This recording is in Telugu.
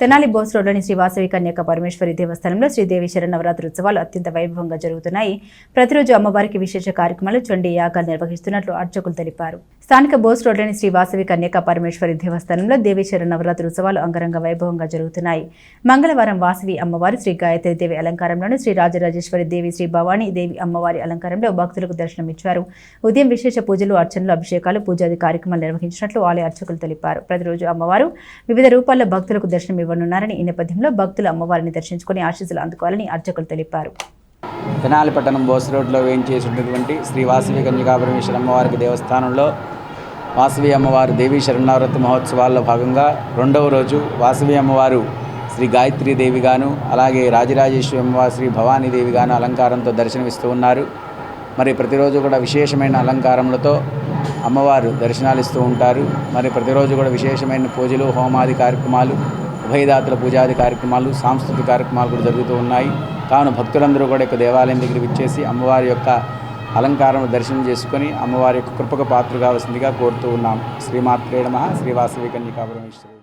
తెనాలి బోస్ రోడ్లోని శ్రీ వాసవి కన్యక పరమేశ్వరి దేవస్థానంలో శ్రీదేవి శరణవరాత్రి ఉత్సవాలు అత్యంత వైభవంగా జరుగుతున్నాయి. ప్రతిరోజు అమ్మవారికి విశేష కార్యక్రమాలు చండీ యాగాలు నిర్వహిస్తున్నట్లు అర్చకులు తెలిపారు. స్థానిక బోస్ రోడ్లోని శ్రీ వాసవి కన్యక పరమేశ్వరి దేవస్థానంలో దేవి శరణవరాత్రి ఉత్సవాలు అంగరంగ వైభవంగా జరుగుతున్నాయి. మంగళవారం వాసవి అమ్మవారి శ్రీ గాయత్రి దేవి అలంకారంలోను శ్రీ రాజరాజేశ్వరి దేవి శ్రీ భవానీ దేవి అమ్మవారి అలంకారంలో భక్తులకు దర్శనమిచ్చారు ఉదయం విశేష పూజలు అర్చనలు అభిషేకాలు పూజాది కార్యక్రమాలు నిర్వహించినట్లు ఆలయ అర్చకులు తెలిపారు. ప్రతిరోజు అమ్మవారు వివిధ రూపాల్లో భక్తులకు దర్శనం ఇవ్వనున్నారని ఈ నేపథ్యంలో భక్తులు అమ్మవారిని దర్శించుకుని ఆశీస్సులు అందుకోవాలని అర్చకులు తెలిపారు. తెనాలి పట్టణం బోస్ రోడ్లో వేయించేసినటువంటి శ్రీ వాసవి కన్యకాపరమేశ్వర అమ్మవారికి దేవస్థానంలో వాసవి అమ్మవారు దేవీ శరణావృత మహోత్సవాల్లో భాగంగా రెండవ రోజు వాసవి అమ్మవారు శ్రీ గాయత్రీ దేవి గాను అలాగే రాజరాజేశ్వరి అమ్మవారు శ్రీ భవానీ గాను అలంకారంతో దర్శనమిస్తూ ఉన్నారు. మరి ప్రతిరోజు కూడా విశేషమైన అలంకారములతో అమ్మవారు దర్శనాలు ఇస్తూ ఉంటారు. మరి ప్రతిరోజు కూడా విశేషమైన పూజలు హోమాది కార్యక్రమాలు ఉభయదాతుల పూజాది కార్యక్రమాలు సాంస్కృతిక కార్యక్రమాలు కూడా జరుగుతూ ఉన్నాయి. కావున భక్తులందరూ కూడా యొక్క దేవాలయం దగ్గర విచ్చేసి అమ్మవారి యొక్క అలంకారం దర్శనం చేసుకొని అమ్మవారి యొక్క కృపక పాత్ర కావలసిందిగా కోరుతూ ఉన్నాం. శ్రీమాత్రే శ్రీవాసవి కన్యకాపురమేశ్వరి